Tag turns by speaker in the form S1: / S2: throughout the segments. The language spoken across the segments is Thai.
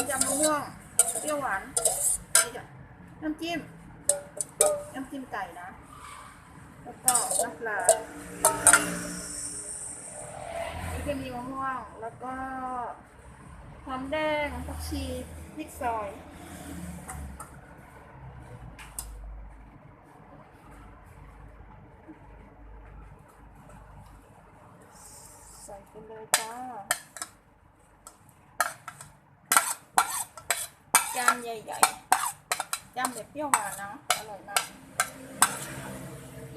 S1: ำยำมะม่วงเปรี้ยวหวานนี่จ้ะน้ำจิ้ม น้ำจิ้มไก่นะ แล้วก็น้ำปลานี่จะมีมะม่วง แล้วก็หอมแดงผักชีพริกซอยใส่ไปเลยจ้า จานใหญ่ๆยำแบบเปรี้ยวหวานนะ อร่อยมาก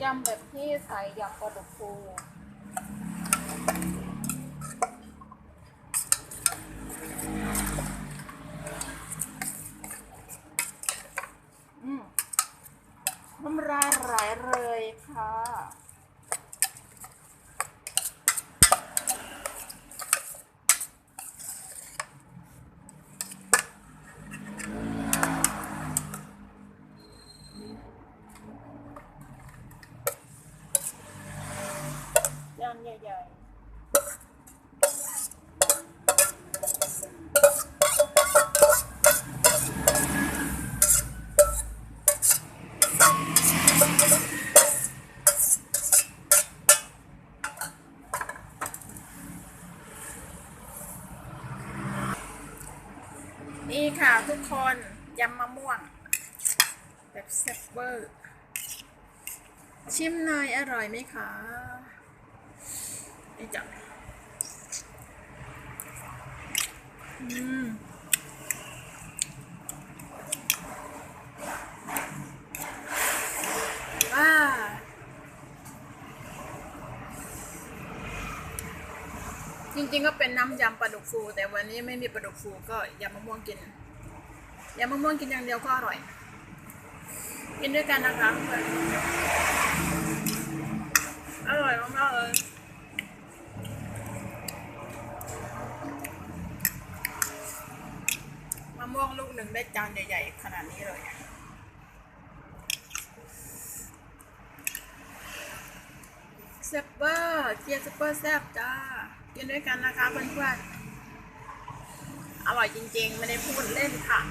S1: ยำแบบที่ใส่ยำปลาดุกฟูอืมน้ำลายไหลเลยค่ะ ใหญ่นี่ค่ะทุกคนยำมะม่วง แบบแซ่บเวอร์ ชิมหน่อยอร่อยไหมคะ นี่จ้ะอืมว้าจริงๆก็เป็นน้ำยำปลาดุกฟู แต่วันนี้ไม่มีปลาดุกฟูก็ยำมะม่วงกินยำมะม่วงกินอย่างเดียวก็อร่อย กินด้วยกันนะคะเพื่อน อร่อยมากๆเลยมะม่วงลูก หนึ่งได้จานใหญ่ๆขนาดนี้เลยอะแซ่บเบอร์เกียร์ซุปเปอร์แซ่บจ้ากินด้วยกันนะคะเพื่อนๆ อร่อยจริงๆ ไม่ได้พูดเล่นค่ะ